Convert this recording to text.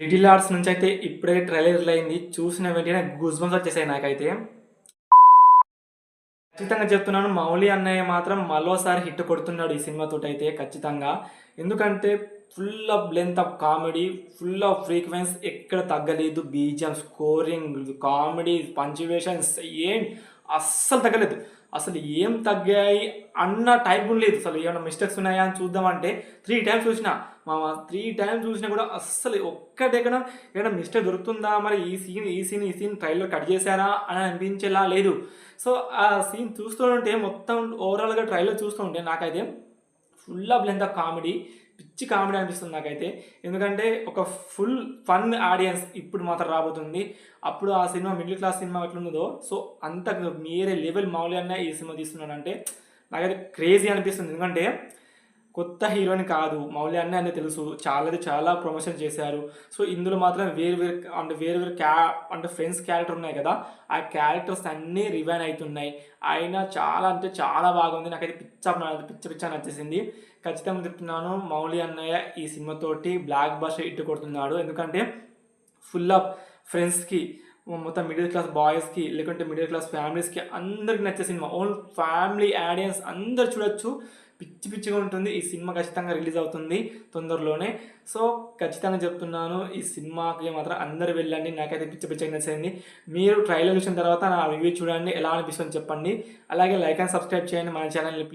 Little arts నుంచి అయితే ఇప్పుడే ట్రైలర్ అయింది చూసిన వెంటనే గుజ్బంస్ వచ్చేసాయి నాకైతే. ఖచ్చితంగా చెప్తున్నాను మౌలి అన్నయ్య మాత్రం మరోసారి హిట్ కొడుతున్నాడు ఈ సినిమాతో అయితే ఖచ్చితంగా. ఎందుకంటే full of length of comedy full of frequency ఎక్కడ తగ్గలేదు. బీజిఎం స్కోరింగ్ కామెడీ పంచువేషన్స్ ఏం అస్సలు తగ్గలేదు. అసలు ఏం తగ్గాయి అన్న టైప్ లేదు. అసలు ఏమైనా మిస్టేక్స్ ఉన్నాయా అని చూద్దామంటే త్రీ టైమ్స్ చూసిన మా త్రీ టైమ్స్ చూసినా కూడా అస్సలు ఒక్కటెక్కడ ఏమైనా మిస్టేక్ దొరుకుతుందా? మరి ఈ సీన్ ఈ సీన్ ఈ సీన్ ట్రైల్లో కట్ చేశారా అని అనిపించేలా లేదు. సో ఆ సీన్ చూస్తుంటే మొత్తం ఓవరాల్గా ట్రైల్లో చూస్తుంటే నాకైతే full of length of comedy పిచ్చి కామెడీ అనిపిస్తుంది నాకైతే. ఎందుకంటే ఒక ఫుల్ ఫన్ ఆడియన్స్ ఇప్పుడు మాత్రం రాబోతుంది. అప్పుడు ఆ సినిమా మిడిల్ క్లాస్ సినిమా ఎట్లున్నదో సో అంత మీరే లెవెల్ మామూలుగానే ఈ సినిమా తీస్తున్నాడంటే నాకైతే క్రేజీ అనిపిస్తుంది. ఎందుకంటే కొత్త హీరోయిన్ కాదు. మౌలి అన్న అన్నీ తెలుసు. చాలా చాలా ప్రమోషన్ చేశారు. సో ఇందులో మాత్రం వేరు వేరు అంటే వేరు వేరు క్యా అంటే ఫ్రెండ్స్ క్యారెక్టర్ ఉన్నాయి కదా. ఆ క్యారెక్టర్స్ అన్నీ రివైన్ అవుతున్నాయి. అయినా చాలా అంటే చాలా బాగుంది. నాకైతే పిచ్చ పిచ్చ పిచ్చ నచ్చేసింది ఖచ్చితంగా చెప్తున్నాను మౌలి అన్నయ్య ఈ సినిమాతోటి బ్లాక్ బస్టర్ ఇట్టు కొడుతున్నాడు. ఎందుకంటే ఫుల్ ఆఫ్ ఫ్రెండ్స్కి మొత్తం మిడిల్ క్లాస్ బాయ్స్కి లేకుంటే మిడిల్ క్లాస్ ఫ్యామిలీస్కి అందరికి నచ్చే సినిమా. ఓన్ ఫ్యామిలీ ఆడియన్స్ అందరు చూడొచ్చు. పిచ్చి పిచ్చిగా ఉంటుంది. ఈ సినిమా ఖచ్చితంగా రిలీజ్ అవుతుంది తొందరలోనే. సో ఖచ్చితంగా చెప్తున్నాను ఈ సినిమాకి మాత్రం అందరు వెళ్ళండి. నాకైతే పిచ్చి పిచ్చిగా నచ్చింది మీరు ట్రైలర్ చూసిన తర్వాత నా రివ్యూ చూడండి. ఎలా అనిపిస్తుంది చెప్పండి. అలాగే లైక్ అండ్ సబ్స్క్రైబ్ చేయండి. మన ఛానల్ని